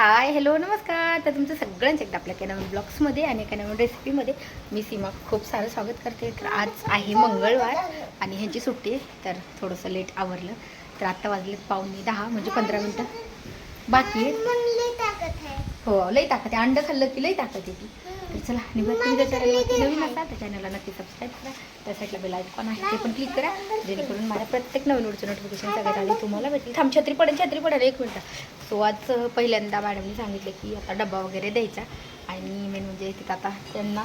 Hi hello नमस्कार. तर तुमचं सगळ्यांचं एकदा आपल्या कॅनॉन ब्लॉग्समध्ये आणि कॅनॉन रेसिपीमध्ये मी सीमा खूप सारं स्वागत करते. तर आज आहे मंगळवार आणि ह्यांची सुट्टी आहे, तर थोडंसं लेट आवरलं. तर आत्ता वाजलेत पावणे दहा म्हणजे पंधरा मिनटं बाकी आहे. हो लई ताकद आहे. अंड खाल्लं की लई ताकद येते चला आणि बरं चॅनलवरती नवीन तर चॅनलला नक्की सबस्क्राईब करा. त्या साईडला बेल आयकॉन आहे ते पण क्लिक करा. जेणेकरून माझ्या प्रत्येक नवीन व्हिडिओचं नोटिफिकेशन सगळ्यात आधी तुम्हाला भेटेल. थांब छत्री पडेल छत्री पडेल एक मिनटं. सो आज पहिल्यांदा मॅडमने सांगितलं की आता डबा वगैरे द्यायचा. आणि मेन म्हणजे तिथं आता त्यांना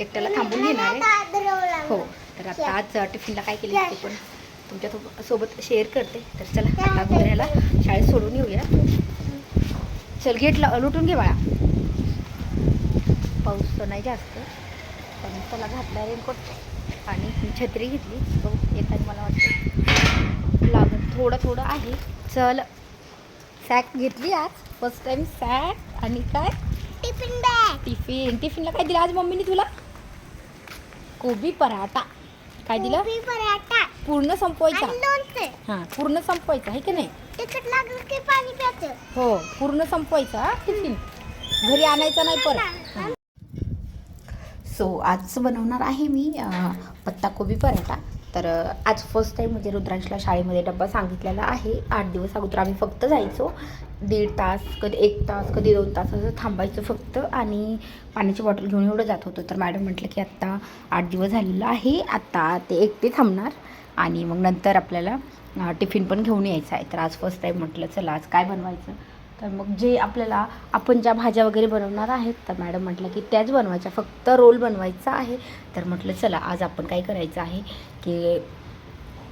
एकट्याला थांबून घेणार आहे. हो तर आता आज टिफिनला काय केलं ते पण तुमच्यासोबत शेअर करते. तर चला आता अगोदर ह्याला शाळेत सोडून येऊया. चल गेटला लुटून घे बाळा. पाऊस तर नाही जास्त पण त्याला घातला रेनकोट आणि छत्री घेतली. तो येताना मला वाटतं लागत थोडं थोडं आहे. चल सॅक घेतली आज. फर्स्ट टाइम सॅक आणि काय? टिफिन बॅग टिफिन टिफिनला काय दिलं आज मम्मीने तुला? कोबी पराठा. काय दिलं? पराठा. पूर्ण संपवायचा. हां पूर्ण संपवायचा आहे की नाही? तिखट लागलं की पाणी प्यायचं. हो पूर्ण संपवायचा टिफिन घरी आणायचा नाही परत. सो आज बनवणार आहे मी पत्ताकोबी पराठा. तर आज फर्स्ट टाईम म्हणजे रुद्रांशला शाळेमध्ये डब्बा सांगितलेला आहे. आठ दिवस अगोदर आम्ही फक्त जायचो. दीड तास कधी एक तास कधी दोन तास असं थांबायचं फक्त. आणि पाण्याची बॉटल घेऊन एवढं जात होतो. तर मॅडम म्हटलं की आत्ता आठ दिवस झालेलं आहे. आत्ता ते एकटे थांबणार. आणि मग नंतर आपल्याला टिफिन पण घेऊन यायचं आहे. तर आज फर्स्ट टाईम म्हटलं चला आज काय बनवायचं? तर मग जे आपल्याला आपण ज्या भाज्या वगैरे बनवणार आहेत तर मॅडम म्हटलं की त्याच बनवायच्या. फक्त रोल बनवायचा आहे. तर म्हटलं चला आज आपण काय करायचं आहे की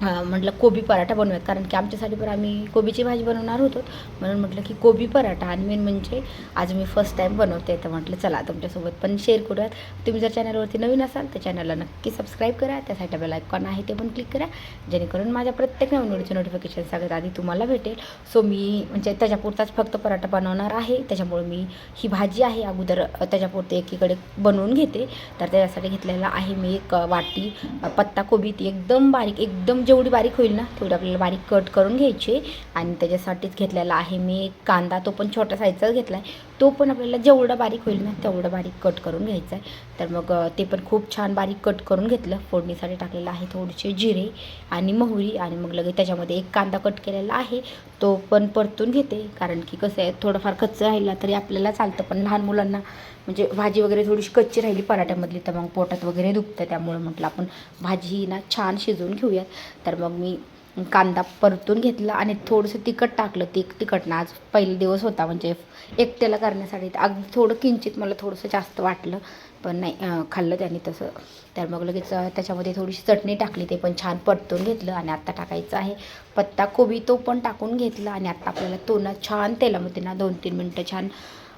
म्हटलं कोबी पराठा बनवूयात. कारण की आमच्यासाठी पण आम्ही कोबीची भाजी बनवणार होतो. म्हणून म्हटलं की कोबी पराठा. आणि मेन म्हणजे आज मी फर्स्ट टाईम बनवते. तर म्हटलं चला तुमच्यासोबत पण शेअर करूयात. तुम्ही जर चॅनलवरती नवीन असाल तर चॅनलला नक्की सबस्क्राईब करा. त्यासाठी बेल आयकॉन आहे ते पण क्लिक करा. जेणेकरून माझ्या प्रत्येक नवीन व्हिडिओचे नोटिफिकेशन सगळ्यात आधी तुम्हाला भेटेल. सो मी म्हणजे त्याच्यापुरताच फक्त पराठा बनवणार आहे. त्याच्यामुळे मी ही भाजी आहे अगोदर त्याच्यापुरते एकीकडे बनवून घेते. तर त्याच्यासाठी घेतलेला आहे मी एक वाटी पत्ता कोबी. ती एकदम बारीक एकदम जेवढी बारीक होईल ना तेवढी आपल्याला बारीक कट करून घ्यायची आणि त्याच्यासाठीच घेतलेला आहे मी एक कांदा तो पण छोट्या साईजचाच घेतला आहे तो पण आपल्याला जेवढा बारीक होईल ना तेवढं बारीक कट करून घ्यायचा आहे. तर मग ते पण खूप छान बारीक कट करून घेतलं. फोडणीसाठी टाकलेलं आहे थोडेसे जिरे आणि मोहरी आणि मग लगेच त्याच्यामध्ये एक कांदा कट केलेला आहे. तो पण परतून घेते. कारण की कसं आहे थोडंफार कच्चं राहिला तरी आपल्याला चालतं. पण लहान मुलांना म्हणजे भाजी वगैरे थोडीशी कच्ची राहिली पराठ्यामधली तर मग पोटात वगैरे दुखतं. त्यामुळे म्हटलं आपण भाजी ही ना छान शिजवून घेऊयात. तर मग मी कांदा परतून घेतला आणि थोडंसं तिखट टाकलं. ती तिखट ना आज पहिला दिवस होता म्हणजे एकट्याला करण्यासाठी. अगदी थोडं किंचित मला थोडंसं जास्त वाटलं पण नाही खाल्लं त्याने तसं. तर मग लगेच त्याच्यामध्ये थोडीशी चटणी टाकली. ते पण छान परतून घेतलं आणि आत्ता टाकायचं आहे. पत्ता कोबी तो पण टाकून घेतला आणि आत्ता आपल्याला तो ना छान तेलामध्ये ना दोन तीन मिनटं छान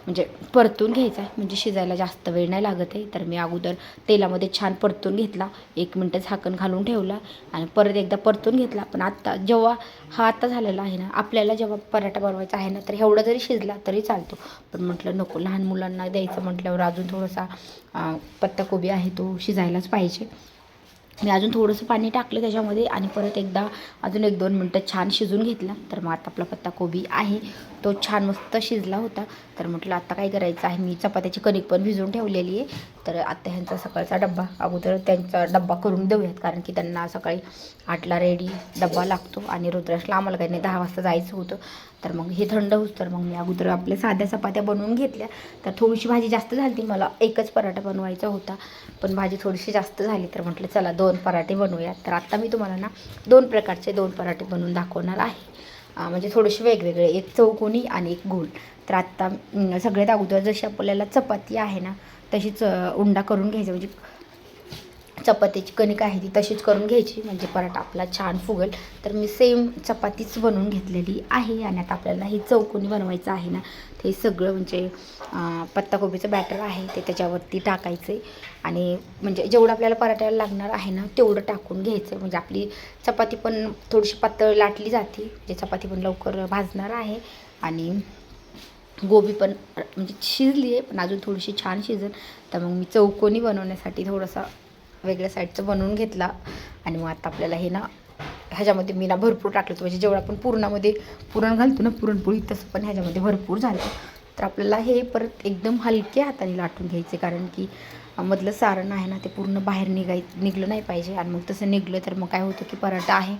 म्हणजे परतून घ्यायचा आहे. म्हणजे शिजायला जास्त वेळ नाही लागत आहे. तर मी अगोदर तेलामध्ये छान परतून घेतला. एक मिनटं झाकण घालून ठेवला आणि परत एकदा परतून घेतला. पण आत्ता जेव्हा हा आता झालेला आहे ना आपल्याला जेव्हा पराठा बनवायचा आहे ना तर एवढा जरी शिजला तरी चालतो. पण म्हटलं नको लहान मुलांना द्यायचं म्हटल्यावर अजून थोडासा पत्ताकोबी आहे तो शिजायलाच पाहिजे. मी अजून थोडंसं पाणी टाकलं त्याच्यामध्ये आणि परत एकदा अजून एक दोन मिनटं छान शिजून घेतला. तर मग आता आपला पत्ताकोबी आहे. तो छान मस्त शिजला होता. तर म्हटलं आता काय करायचं आहे? मी चपात्याची कणिक पण भिजवून ठेवलेली आहे. तर आता ह्यांचा सकाळचा डब्बा अगोदर त्यांचा डब्बा करून देऊयात कारण की त्यांना सकाळी आठला रेडी डब्बा लागतो आणि रुद्राशला आम्हाला काही नाही दहा वाजता जायचं होतं. तर मग हे थंड होतं तर मग मी अगोदर आपल्या साध्या चपात्या बनवून घेतल्या. तर थोडीशी भाजी जास्त झाली मला एकच पराठा बनवायचा होता. पण भाजी थोडीशी जास्त झाली तर म्हटलं चला दोन पराठे बनवूयात. तर आत्ता मी तुम्हाला ना दोन प्रकारचे दोन पराठे बनवून दाखवणार आहे. म्हणजे थोडेसे वेगवेगळे एक चौकोनी आणि एक गोल तर आत्ता सगळ्यात अगोदर जशी आपल्याला चपाती आहे ना तशीच उंडा करून घ्यायचा. म्हणजे चपातीची कणिक आहे ती तशीच करून घ्यायची. म्हणजे पराठा आपला छान फुगेल. तर मी सेम चपातीच बनवून घेतलेली आहे आणि आता आपल्याला ही चौकोनी बनवायचं आहे ना ते सगळं म्हणजे पत्ताकोबीचं बॅटर आहे ते त्याच्यावरती टाकायचं. आहे आणि म्हणजे जेवढं आपल्याला पराठ्याला लागणार आहे ना तेवढं टाकून घ्यायचं. म्हणजे आपली चपाती पण थोडीशी पातळ लाटली जाते. म्हणजे चपाती पण लवकर भाजणार आहे. आणि गोबी पण म्हणजे शिजली आहे पण अजून थोडीशी छान शिजेल तर मग मी चौकोनी बनवण्यासाठी थोडंसं वेगळ्या साईडचं बनवून घेतला. आणि मग आता आपल्याला हे ना ह्याच्यामध्ये मी ना भरपूर टाकलं होतं. म्हणजे जेवढं आपण पुरणामध्ये पुरण घालतो ना पुरणपोळी तसं पण ह्याच्यामध्ये भरपूर झालं. तर आपल्याला हे परत एकदम हलक्या हाताने लाटून घ्यायचे. कारण की मधलं सारण आहे ना ते पूर्ण बाहेर निघाय निघलं नाही पाहिजे. आणि मग तसं निघलं तर मग काय होतं की पराठा आहे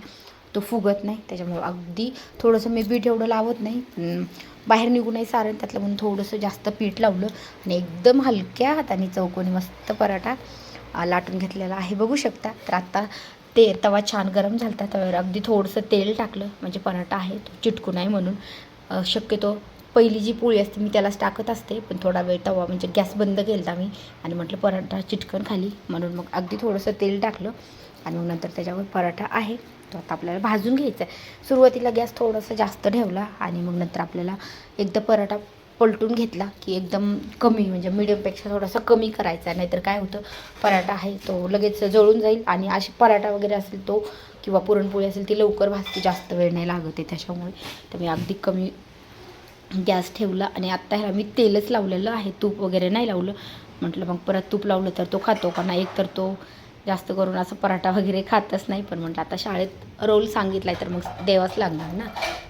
तो फुगत नाही. त्याच्यामुळे अगदी थोडंसं मी पीठ एवढं लावत नाही. बाहेर निघू नाही सारण. त्यातलं म्हणून थोडंसं जास्त पीठ लावलं. आणि एकदम हलक्या हाताने चौकोनी मस्त पराठा. लाटून घेतलेला आहे. बघू शकता. तर आत्ता ते तवा छान गरम झाला तव्यावर अगदी थोडंसं तेल टाकलं. म्हणजे पराठा आहे. तो चिटकू नाही म्हणून. शक्यतो पहिली जी पोळी असते मी त्यालाच टाकत असते. पण थोडा वेळ तवा म्हणजे गॅस बंद केला मी. आणि म्हटलं पराठा चिटकन खाली. म्हणून मग अगदी थोडंसं तेल टाकलं. आणि मग नंतर त्याच्यावर पराठा आहे. तो आता आपल्याला भाजून घ्यायचा आहे सुरुवातीला गॅस थोडंसं जास्त ठेवला. आणि मग नंतर आपल्याला एकदा पराठा पलटून घेतला की एकदम कमी म्हणजे मिडियमपेक्षा थोडासा कमी करायचा नाहीतर काय होतं पराठा आहे तो लगेच जळून जाईल आणि अशी पराठा वगैरे असेल तो किंवा पुरणपोळी असेल ती लवकर भाजते जास्त वेळ नाही लागत आहे त्याच्यामुळे. तर मी अगदी कमी गॅस ठेवला आणि आत्ता ह्याला मी तेलच लावलेलं आहे तूप वगैरे नाही लावलं. म्हटलं मग परत तूप लावलं तर तो खातो का नाही? एक तर तो जास्त करून असं पराठा वगैरे खातच नाही पण म्हटलं आता शाळेत रोल सांगितला आहे तर मग द्यावाच लागणार ना.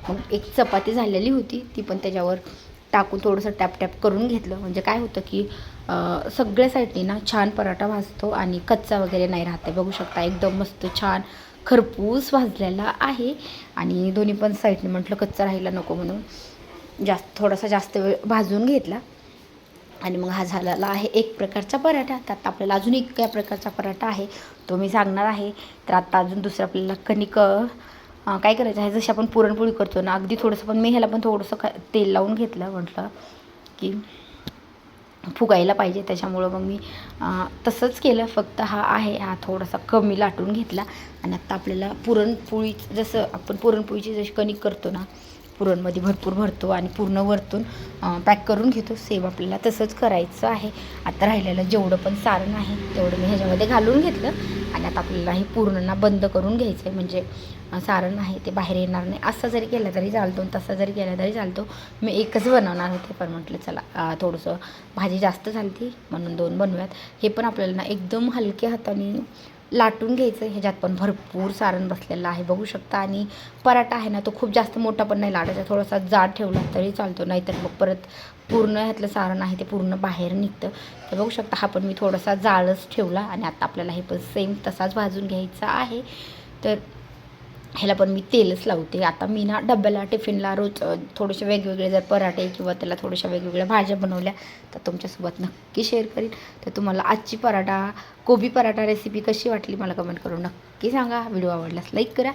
मग एक चपाती झालेली होती ती पण त्याच्यावर टाकून थोडंसं टॅप टॅप करून घेतलं. म्हणजे काय होतं की सगळ्या साईडने ना छान पराठा भाजतो आणि कच्चा वगैरे नाही राहते बघू शकता एकदम मस्त छान खरपूस भाजलेला आहे आणि दोन्ही पण साईडने म्हटलं कच्चा राहायला नको म्हणून जास्त थोडासा जास्त वेळ भाजून घेतला. आणि मग हा झालेला आहे एक प्रकारचा पराठा. त्यात आपल्याला अजून एक या प्रकारचा पराठा आहे तो मी सांगणार आहे. तर आता अजून दुसरं आपल्याला कणिक काय करायचं? आहे जशी आपण पुरणपोळी करतो ना अगदी थोडंसं पण मी ह्याला पण थोडंसं का तेल लावून घेतलं म्हटलं की फुगायला पाहिजे त्याच्यामुळं मग मी तसंच केलं. फक्त हा आहे हा थोडासा कमी लाटून घेतला. आणि आत्ता आपल्याला पुरणपोळी जसं आपण पुरणपोळीची जशी कणिक करतो ना पुरणमध्ये भरपूर भरतो आणि पूर्ण वरतून पॅक करून घेतो. सेम आपल्याला तसंच करायचं आहे. आता राहिलेलं जेवढं पण सारण आहे तेवढं मी ह्याच्यामध्ये घालून घेतलं. आणि आता आपल्याला हे पूर्णना बंद करून घ्यायचं आहे म्हणजे सारण आहे ते बाहेर येणार नाही. असं जरी केलं तरी चालतो तसा जरी केला तरी चालतो. मी एकच बनवणार होते पण म्हटलं चला थोडंसं भाजी जास्त झाली म्हणून दोन बनवूयात. हे पण आपल्याला ना एकदम हलक्या हाताने लाटून घ्यायचं. ह्याच्यात पण भरपूर सारण बसलेलं आहे. बघू शकता. आणि पराठा आहे ना तो खूप जास्त मोठा पण नाही लाटायचा. थोडासा जाड ठेवला तरी चालतो. नाहीतर मग परत पूर्ण ह्यातलं सारण आहे ते पूर्ण बाहेर निघतं. तर बघू शकता हा पण मी थोडासा जाळच ठेवला. आणि आता आपल्याला हे पण सेम तसाच भाजून घ्यायचा आहे. तर ह्याला पण मी तेलच लावते. आता मी ना डब्याला टिफिनला रोज थोडेसे वेगवेगळे जर पराठे किंवा त्याला थोड्याशा वेगवेगळ्या भाज्या बनवल्या तर तुमच्यासोबत नक्की शेअर करीन. तर तुम्हाला आजची पराठा कोबी पराठा रेसिपी कशी वाटली मला कमेंट करून नक्की सांगा. व्हिडिओ आवडल्यास लाईक करा.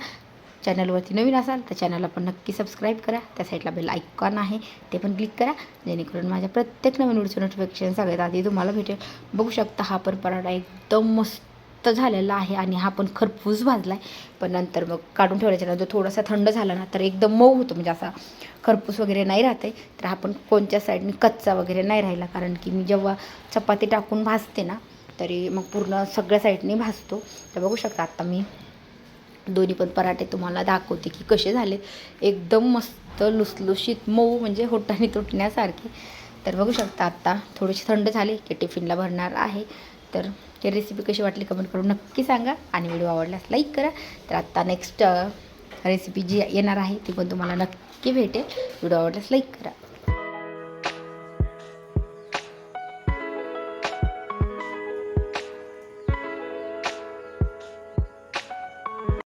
चॅनलवरती नवीन असाल तर चॅनलला पण नक्की सबस्क्राईब करा. त्या साईडला बेल आयकॉन आहे ते पण क्लिक करा. जेणेकरून माझ्या प्रत्येक नवीन व्हिडिओचं नोटिफिकेशन सगळ्यात आधी तुम्हाला भेटेल. बघू शकता हा पण पराठा एकदम मस्त झालेला आहे आणि हा पण खरपूस भाजला आहे पण नंतर मग काढून ठेवल्याच्यानंतर थोडासा थंड झाला ना तर एकदम मऊ होतो. म्हणजे असा खरपूस वगैरे नाही राहते तर हा पण कोणत्या साईडने कच्चा वगैरे नाही राहिला. कारण की मी जेव्हा चपाती टाकून भाजते ना तरी मग पूर्ण सगळ्या साईडने भाजतो. तर बघू शकता आत्ता मी दोन्ही पण पराठे तुम्हाला दाखवते की कसे झाले. एकदम मस्त लुसलुशीत मऊ म्हणजे होटाने तुटण्यासारखे. तर बघू शकता आत्ता थोडेसे थंड झाले की टिफिनला भरणार आहे. तर ही रेसिपी कशी वाटली कमेंट करून नक्की सांगा. आणि व्हिडिओ आवडल्यास लाईक करा. तर आत्ता नेक्स्ट रेसिपी uh, जी येणार आहे ती पण तुम्हाला नक्की भेटेल. व्हिडिओ आवडल्यास लाईक करा.